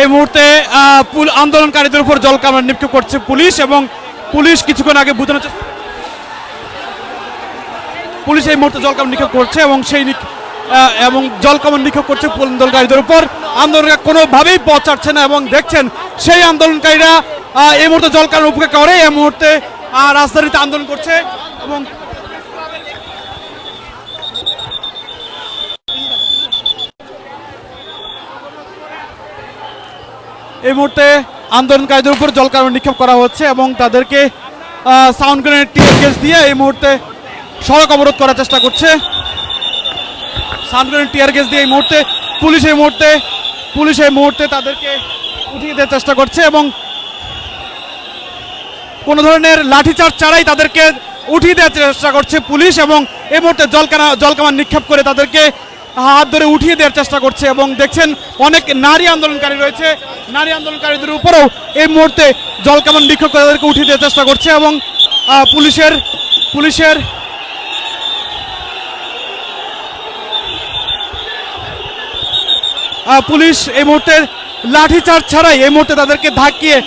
এই মুহূর্তে আন্দোলনকারীদের উপর জল কামান নিক্ষেপ করছে পুলিশ এবং পুলিশ কিছুক্ষণ আগে চেষ্টা পুলিশ এই মুহূর্তে জল কামান নিক্ষেপ করছে এবং সেই এবং জল কামান নিক্ষেপ করছে আন্দোলনকারীদের উপর। আন্দোলনকারী কোনোভাবেই পথ ছাড়ছে না এবং দেখছেন সেই আন্দোলনকারীরা এই মুহূর্তে জল কামান উপেক্ষা করে, এই মুহূর্তে রাজধানীতে আন্দোলন করছে এবং মুহূর্তে আন্দোলনকারীদের উপর জল কামান নিক্ষেপ করা হচ্ছে এবং তাদেরকে সাউন্ড গ্রেনেড টিয়ার গ্যাস দিয়ে এই মুহূর্তে সড়ক অবরোধ করার চেষ্টা করছে। সাউন্ড গ্রেনেড টিয়ার গ্যাস দিয়ে এই মুহূর্তে পুলিশ এই মুহূর্তে, পুলিশ এই মুহূর্তে তাদেরকে উঠিয়ে দেওয়ার চেষ্টা করছে এবং কোনো ধরনের লাঠিচার্জ ছাড়াই তাদেরকে উঠিয়ে দেওয়ার চেষ্টা করছে পুলিশ এবং এই মুহূর্তে জলকানা, জলকামান নিক্ষেপ করে তাদেরকে হাত ধরে উঠিয়ে দেওয়ার চেষ্টা করছে এবং দেখছেন অনেক নারী আন্দোলনকারী রয়েছে। নারী আন্দোলনকারীদের উপরেও এই মুহূর্তে জলকামান করে তাদেরকে উঠিয়ে দেওয়ার চেষ্টা করছে এবং পুলিশের পুলিশের পুলিশ এই মুহূর্তে লাঠিচার্জ ছাড়াই এই মুহূর্তে তাদেরকে ধাক্কিয়ে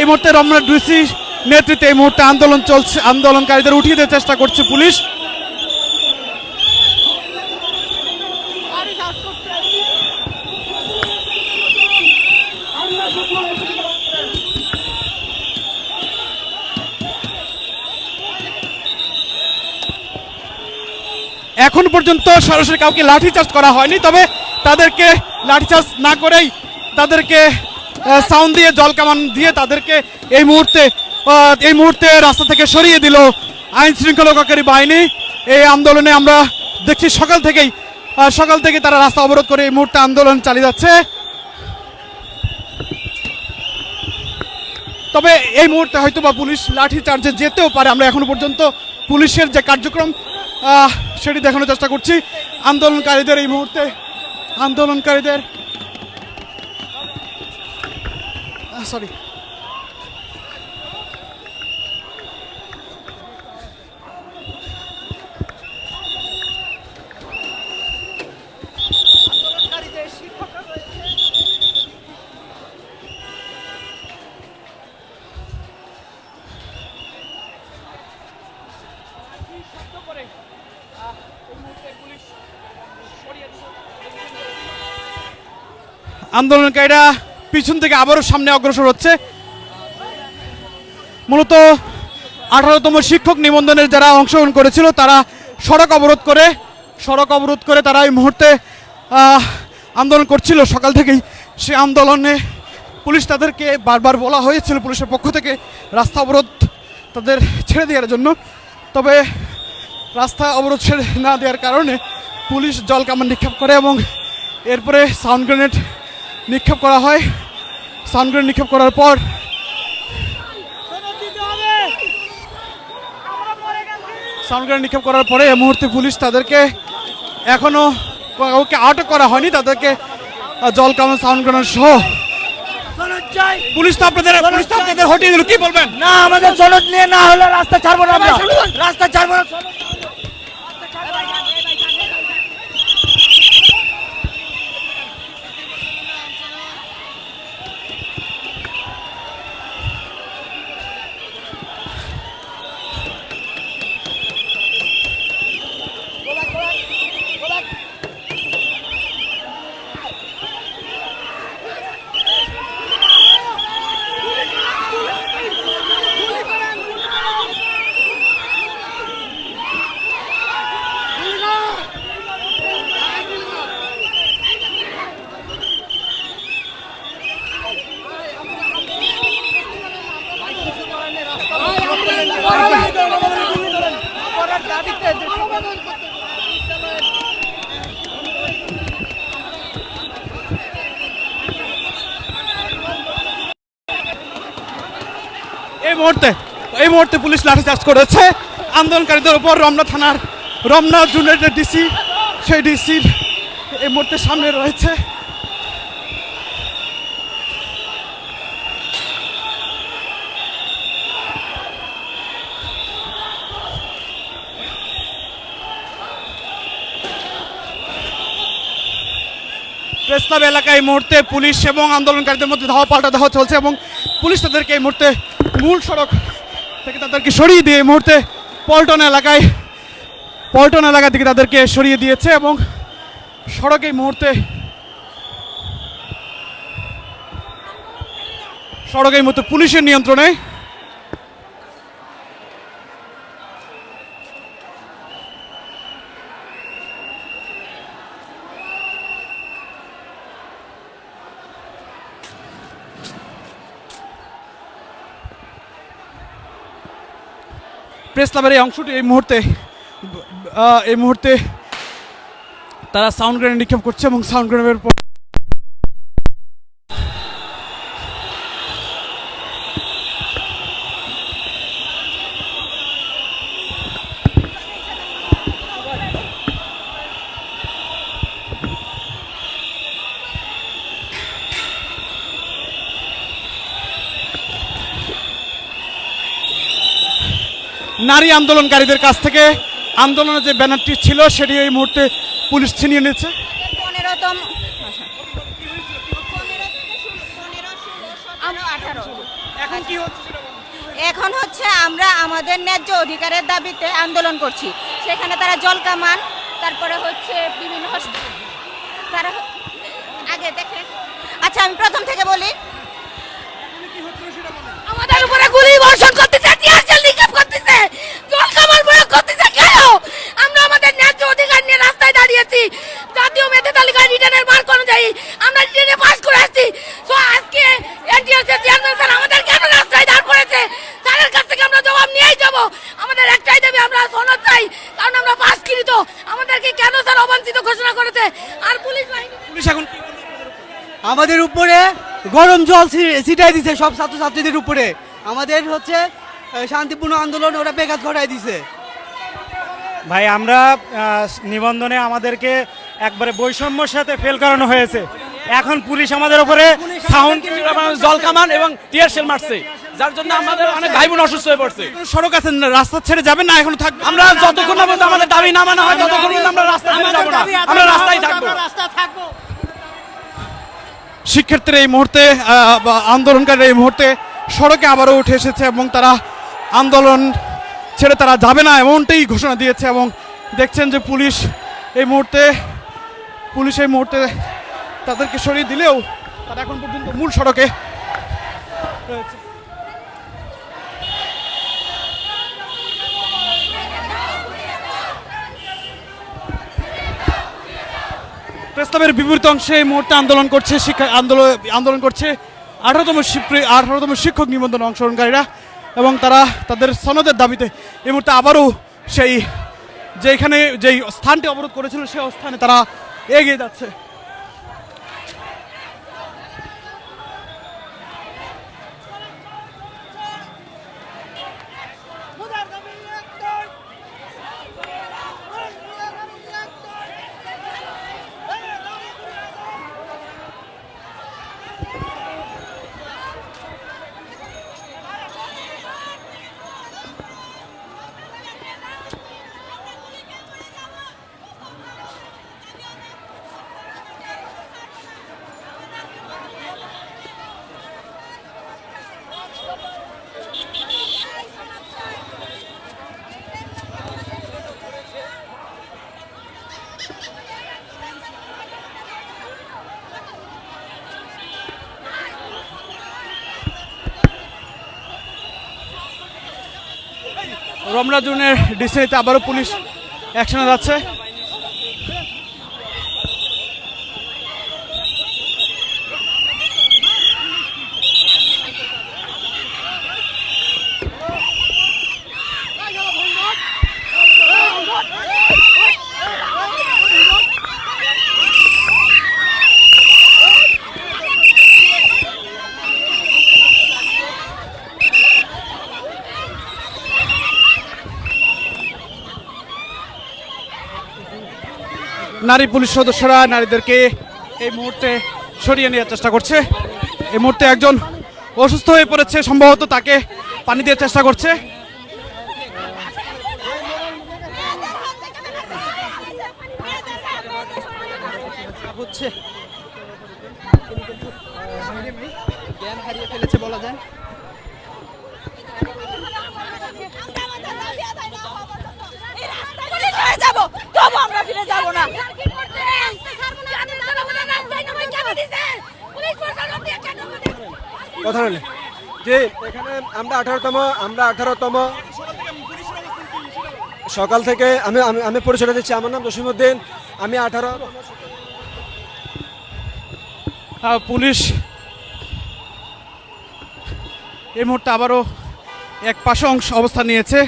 এই মুহূর্তে রমনা ডিসি নেতৃত্বে এই মুহূর্তে আন্দোলন চলছে। আন্দোলনকারীদের উঠিয়ে দেওয়ার চেষ্টা করছে পুলিশ। এখন পর্যন্ত সরাসরি কাউকে লাঠিচার্জ করা হয়নি, তবে তাদেরকে লাঠিচার্জ না করেই তাদেরকে সাউন্ড দিয়ে, জল কামান দিয়ে তাদেরকে এই মুহূর্তে এই মুহূর্তে রাস্তা থেকে সরিয়ে দিল আইন শৃঙ্খলাকারী বাহিনী। এই আন্দোলনে আমরা দেখছি সকাল থেকেই সকাল থেকে তারা রাস্তা অবরোধ করে এই মুহূর্তে আন্দোলন চালিয়ে যাচ্ছে। তবে এই মুহূর্তে হয়তো বা পুলিশ লাঠি চার্জে যেতেও পারে, আমরা এখনও পর্যন্ত পুলিশের যে কার্যক্রম সেটি দেখানোর চেষ্টা করছি। আন্দোলনকারীদের এই মুহূর্তে আন্দোলনকারীদের সরি আন্দোলনকারীরা পিছন থেকে আবারও সামনে অগ্রসর হচ্ছে। মূলত আঠারোতম শিক্ষক নিবন্ধনের যারা অংশগ্রহণ করেছিল, তারা সড়ক অবরোধ করে, সড়ক অবরোধ করে তারা এই মুহূর্তে আন্দোলন করছিল। সকাল থেকেই সে আন্দোলনে পুলিশ তাদেরকে বারবার বলা হয়েছিল, পুলিশের পক্ষ থেকে রাস্তা অবরোধ তাদের ছেড়ে দেওয়ার জন্য। তবে রাস্তা অবরোধ ছেড়ে না দেওয়ার কারণে পুলিশ জল কামান নিক্ষেপ করে এবং এরপরে সাউন্ড গ্রেনেড নিক্ষেপ করা হয়। সাউন্ড গ্রেনেড নিক্ষেপ করার পর সাউন্ড গ্রেনেড নিক্ষেপ করার পরে এই মুহূর্তে পুলিশ তাদেরকে এখনও কাউকে আটক করা হয়নি, তাদেরকে জল কামান সাউন্ড সহ। পুলিশ তো আপনাদের পুলিশ তো আপনাদের হটিয়ে দিল, কি বলবেন? না, আমাদের সনদ নিয়ে না হলে রাস্তা ছাড়বো না রাস্তা ছাড়বো না। লাঠিচার্জ করেছে। আন্দোলনকারীদের উপর রমনা থানার, রমনা জুনের যে ডিসি, সেই ডিসির এই মুহূর্তে সামনে রয়েছে। প্রেস ক্লাব এলাকায় এই মুহূর্তে পুলিশ এবং আন্দোলনকারীদের মধ্যে ধাওয়া পাল্টা ধাওয়া চলছে এবং পুলিশ তাদেরকে এই মুহূর্তে মূল সড়ক থেকে তাদেরকে সরিয়ে দিয়ে এই মুহূর্তে পল্টন এলাকায়, পল্টন এলাকা থেকে তাদেরকে সরিয়ে দিয়েছে এবং সড়ক এই মুহূর্তে সড়কের মুহূর্তে পুলিশের নিয়ন্ত্রণে। প্রেস ক্লাবের এই অংশটি এই মুহূর্তে এই মুহূর্তে তারা সাউন্ড গ্রেনেড নিক্ষেপ করছে এবং সাউন্ড গ্রেনেডের পর নারী আন্দোলনকারীদের কাছ থেকে আন্দোলনের যে ব্যানারটি ছিল সেটি এই মুহূর্তে পুলিশ ছিনিয়ে নিচ্ছে পনেরোতম আচ্ছা। এখন কি হচ্ছে? এখন হচ্ছে আমরা আমাদের ন্যায্য অধিকারের দাবিতে আন্দোলন করছি। সেখানে তারা জল কামান তারপরে হচ্ছে বিভিন্ন তারা আগে দেখে। আচ্ছা আমি প্রথম থেকে বলি। আমাদের উপরে গুলি বর্ষণ করতেছে নিক্ষেপ করতেছে। করতেছে কেন আমরা আমাদের ন্যায্য অধিকার নিয়ে রাস্তায় দাঁড়িয়েছি। জাতীয় মেধা তালিকায় রিটার্নের মার্ক অনুযায়ী আমরা রিটার্নে পাস করে আসছি। তো আজকে এনটিএসএ চেয়ারম্যান স্যার আমাদের কেন রাস্তায় দাঁড় করেছে? স্যারের কাছ থেকে আমরা জবাব নিয়েই যাব। আমাদের একটাই দাবি আমরা সনদ চাই কারণ আমরা পাস কৃত আমাদেরকে কেন স্যার অবাঞ্ছিত ঘোষণা করেছে? আর পুলিশ বাহিনী পুলিশ এখন আমাদের উপরে গরম জল ছিটাই দিছে সব ছাত্রছাত্রীদের উপরে। আমাদের হচ্ছে শান্তিপূর্ণ আন্দোলন ওরা বেঘাত ঘটাই দিছে। ভাই আমরা নিবন্ধনে আমাদেরকে একবারে বৈষম্যর সাথে ফেল করানো হয়েছে। এখন পুলিশ আমাদের উপরে সাউন্ড জল কামান এবং টিয়ার শেল মারছে। যার জন্য আমাদের অনেক ভাই বোন অসুস্থ হয়ে পড়ছে। সড়ক আছে রাস্তা ছেড়ে যাবেন না এখন থাকবে আমরা যতক্ষণ না পর্যন্ত আমাদের দাবি না মানা হয় ততক্ষণ আমরা রাস্তায় ছেড়ে যাব না। আমরা রাস্তায় থাকব। শিক্ষার্থীরা এই মুহূর্তে আন্দোলনকারীরা এই মুহূর্তে সড়কে আবারও উঠে এসেছে এবং তারা আন্দোলন ছেড়ে তারা যাবে না, এমনটাই ঘোষণা দিয়েছে এবং দেখছেন যে পুলিশ এই মুহূর্তে, পুলিশ এই মুহূর্তে তাদেরকে সরিয়ে দিলেও তারা এখন পর্যন্ত মূল সড়কে রয়েছে। প্রেস ক্লাবের বিপরীত অংশে এই মুহূর্তে আন্দোলন করছে শিক্ষা আন্দোলন আন্দোলন করছে আঠারোতম আঠারোতম শিক্ষক নিবন্ধন অংশগ্রহণকারীরা। এবং তারা তাদের সনদের দাবিতে এই মুহূর্তে আবারও সেই যেখানে যেই স্থানটি অবরোধ করেছিল, সেই স্থানে তারা এগিয়ে যাচ্ছে। রমনা জুনের ডিসিতে আবারও পুলিশ অ্যাকশনে যাচ্ছে। নারী পুলিশ সদস্যরা নারীদেরকে এই মুহূর্তে সরিয়ে নেওয়ার চেষ্টা করছে। এই মুহূর্তে একজন অসুস্থ হয়ে পড়েছে, সম্ভবত তাকে পানি দেওয়ার চেষ্টা করছে। হচ্ছে। জ্ঞান হারিয়ে ফেলেছে বলা যায় পুলিশ হয়ে যাব তবু আমরা ফিরে যাব না। কথা হলে যে এখানে আমরা আঠারোতম আমরা আঠারোতম। সকাল থেকে আমি আমি আমি পরিচয় দিচ্ছি। আমার নাম জসিমুদ্দিন আমি আঠারো। পুলিশ এই মুহূর্তে আবারও এক পাশে অংশ অবস্থান নিয়েছে।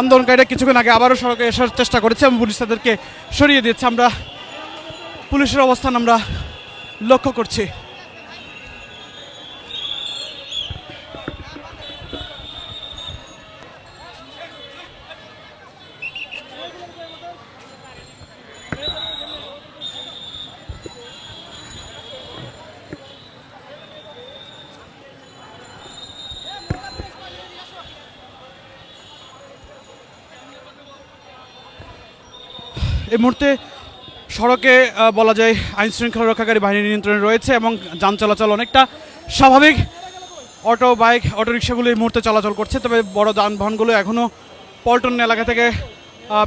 আন্দোলনকারীরা কিছুক্ষণ আগে আবারও সড়কে আসার চেষ্টা করেছে এবং পুলিশ তাদেরকে সরিয়ে দিচ্ছে আমরা পুলিশের অবস্থান আমরা লক্ষ্য করছি। এই মুহূর্তে সড়কে বলা যায় আইন শৃঙ্খলা রক্ষাকারী বাহিনীর নিয়ন্ত্রণে রয়েছে এবং যান চলাচল অনেকটা স্বাভাবিক। অটো, বাইক অটো রিক্সাগুলো এই মুহূর্তে চলাচল করছে, তবে বড় যানবাহনগুলো এখনও পল্টন এলাকা থেকে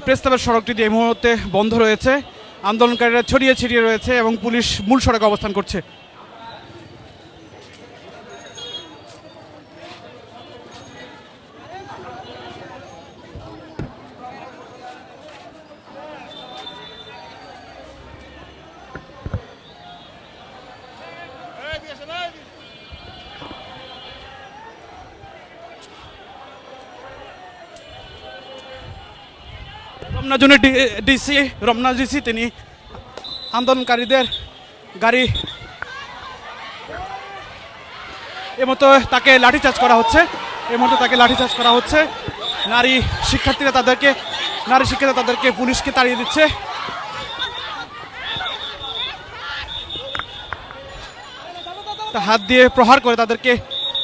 প্রেস্তাবের সড়কটি এই মুহূর্তে বন্ধ রয়েছে। আন্দোলনকারীরা ছড়িয়ে ছিটিয়ে রয়েছে এবং পুলিশ মূল সড়কে অবস্থান করছে। রমনা জোনের ডিসি রমনা ডিসি তিনি আন্দোলনকারীদের গাড়ি এ মতো তাকে লাঠিচার্জ করা হচ্ছে। এ মতো তাকে লাঠিচার্জ করা হচ্ছে। নারী শিক্ষার্থীরা তাদেরকে, নারী শিক্ষার্থীরা তাদেরকে পুলিশকে তাড়িয়ে দিচ্ছে। হাত দিয়ে প্রহার করে তাদেরকে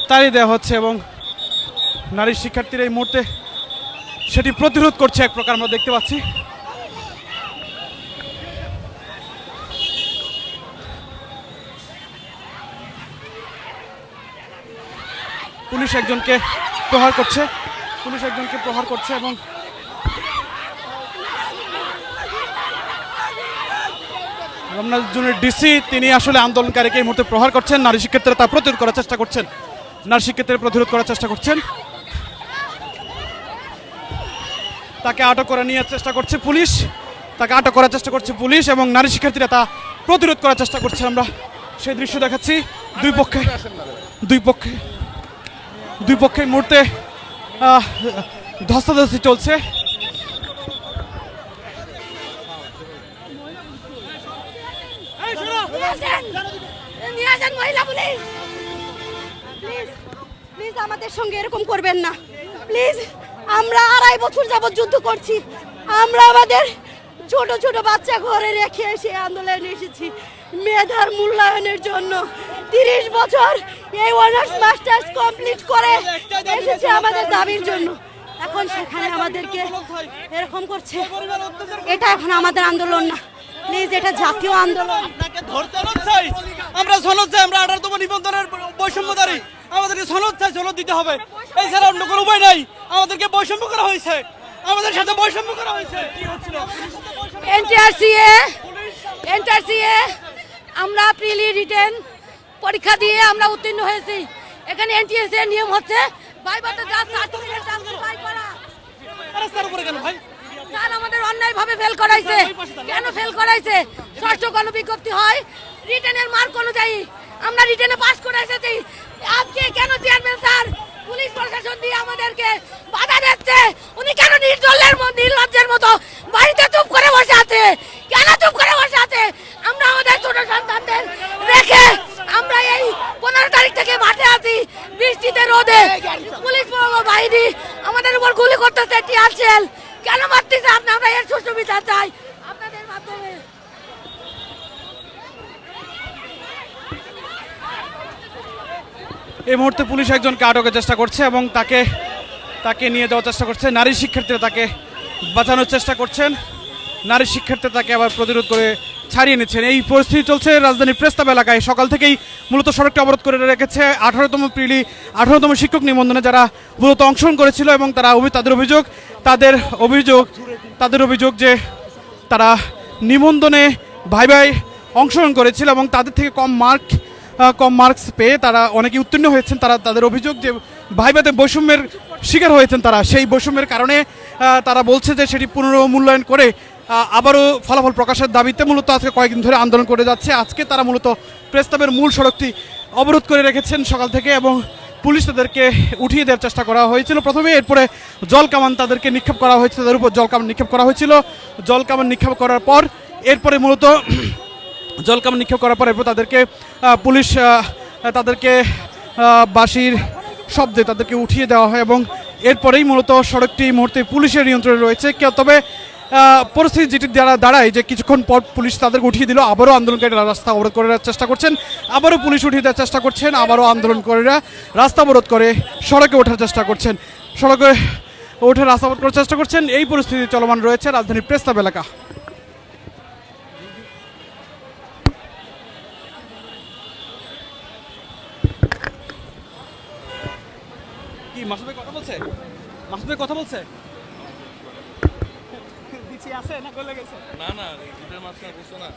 তাড়িয়ে দেওয়া হচ্ছে এবং নারী শিক্ষার্থীরা এই মুহূর্তে সেটি প্রতিরোধ করছে এক প্রকার আমরা দেখতে পাচ্ছি। পুলিশ একজনকে প্রহার করছে, পুলিশ একজনকে প্রহার করছে এবং রমনা জোনের ডিসি, তিনি আসলে আন্দোলনকারীকে এই মুহূর্তে প্রহার করছেন। নারী শিক্ষার্থীরা তা প্রতিরোধ করার চেষ্টা করছেন। নারী শিক্ষার্থীরা প্রতিরোধ করার চেষ্টা করছেন। তাকে আটক করে নেওয়ার চেষ্টা করছে পুলিশ। তাকে আটক করার চেষ্টা করছে পুলিশ এবং নারী শিক্ষার্থীরা তা প্রতিরোধ করার চেষ্টা করছে আমরা। সেই দৃশ্য দেখাচ্ছি দুই পক্ষে। দুই পক্ষে। দুই পক্ষে এই মুহূর্তে ধস্তাধস্তি চলছে। আমাদের সঙ্গে এরকম করবেন না। প্লিজ। আমরা আড়াই বছর যাবত যুদ্ধ করছি। আমরা আমাদের ছোট ছোট বাচ্চা ঘরে রেখে এসে আন্দোলনে এসেছি। মেধার মূল্যায়নের জন্য তিরিশ বছর এই অনার্স মাস্টার্স কমপ্লিট করে এসেছে আমাদের দাবির জন্য। এখন সেখানে আমাদেরকে এরকম করছে। এটা এখন আমাদের আন্দোলন না। প্লিজ, এটা জাতীয় আন্দোলন। আমরা সনদ চাই, আমরা আঠারোতম নিবন্ধনের বৈষম্যদারী আমাদেরকে সনদ চাই সনদ দিতে হবে। এছাড়া অন্য কোনো উপায় নাই। আমাদেরকে বৈষম্য করা হয়েছে। আমাদের সাথে বৈষম্য করা হয়েছে। কি হচ্ছিল এনটিআরসিএ এনটিআরসিএ আমরা প্রিলি রিটেন পরীক্ষা দিয়ে আমরা উত্তীর্ণ হয়েছি। এখানে এনটিএসসি এর নিয়ম হচ্ছে ভাইবাতে যা সার্টিফিকেট ট্রান্সফার করা। রাস্তার উপরে কেন ভাই? স্যার আমাদের অন্যায়ভাবে ফেল করাইছে। কেন ফেল করাইছে? ষষ্ঠ গণবিজ্ঞপ্তি হয় রিটেনের মার্ক অনুযায়ী। আমরা রিটেনে পাস করে এসেছি। আজকে কেন চেয়ারম্যান স্যার পুলিশ প্রশাসন দিয়ে আমাদেরকে বাধা দিচ্ছে? উনি কেন নির্দলের নির্লজ্জের মতো বাড়িতে চুপ করে বসে আছে? কেন চুপ করে বসে আছে? আমরা আমাদের ছোট সন্তানদের রেখে আমরা এই পনেরো তারিখ থেকে মাঠে আছি, বৃষ্টিতে রোদে। পুলিশ বাহিনী আমাদের উপর গুলি করতেছে, টিয়ার সেল কেন মারতেছে? আপনি আমরা এর সুষ্ঠু বিচার চাই আপনাদের মাধ্যমে এই মুহূর্তে পুলিশ একজনকে আটকের চেষ্টা করছে এবং তাকে তাকে নিয়ে যাওয়ার চেষ্টা করছে। নারী শিক্ষার্থীরা তাকে বাঁচানোর চেষ্টা করছেন। নারী শিক্ষার্থী তাকে আবার প্রতিরোধ করে ছাড়িয়ে নিচ্ছেন। এই পরিস্থিতি চলছে রাজধানীর প্রেস্তাব এলাকায়। সকাল থেকেই মূলত সড়কটি অবরোধ করে রেখেছে আঠারোতম পিলি, আঠারোতম শিক্ষক নিবন্ধনে যারা মূলত অংশগ্রহণ করেছিল এবং তারা তাদের অভিযোগ তাদের অভিযোগ তাদের অভিযোগ যে তারা নিবন্ধনে ভাই ভাই অংশগ্রহণ করেছিল এবং তাদের থেকে কম মার্ক কম মার্কস পেয়ে তারা অনেকে উত্তীর্ণ হয়েছেন। তারা তাদের অভিযোগ যে ভাইভাতে বৈষম্যের শিকার হয়েছেন তারা। সেই বৈষম্যের কারণে তারা বলছে যে সেটি পুনর্মূল্যায়ন করে আবারও ফলাফল প্রকাশের দাবিতে মূলত আজকে কয়েকদিন ধরে আন্দোলন করে যাচ্ছে। আজকে তারা মূলত প্রস্তাবের মূল সড়কটি অবরোধ করে রেখেছেন সকাল থেকে এবং পুলিশ তাদেরকে উঠিয়ে দেওয়ার চেষ্টা করা হয়েছিল। প্রথমে এরপরে জল কামান তাদেরকে নিক্ষেপ করা হয়েছিল, তাদের উপর জল কামান নিক্ষেপ করা হয়েছিল। জল কামান নিক্ষেপ করার পর এরপরে মূলত জলকামান নিক্ষেপ করার পর এরপর তাদেরকে পুলিশ তাদেরকে বাঁশির শব্দে তাদেরকে উঠিয়ে দেওয়া হয় এবং এরপরেই মূলত সড়কটি মুহূর্তে পুলিশের নিয়ন্ত্রণে রয়েছে। তবে পরিস্থিতি যেটি দ্বারা দাঁড়ায় যে কিছুক্ষণ পর পুলিশ তাদেরকে উঠিয়ে দিল, আবারও আন্দোলনকারীরা রাস্তা অবরোধ করার চেষ্টা করছেন। আবারও পুলিশ উঠিয়ে দেওয়ার চেষ্টা করছেন, আবারও আন্দোলনকারীরা রাস্তা অবরোধ করে সড়কে ওঠার চেষ্টা করছেন। সড়কে উঠে রাস্তা অবরোধ করার চেষ্টা করছেন। এই পরিস্থিতি চলমান রয়েছে রাজধানীর প্রেস্তাব এলাকা। মাসুদ ভাই কথা বলছে? মাসুদ ভাই কথা বলছে? আছে না গেছে? না না দুটোর মাঝখানে বুঝছ না।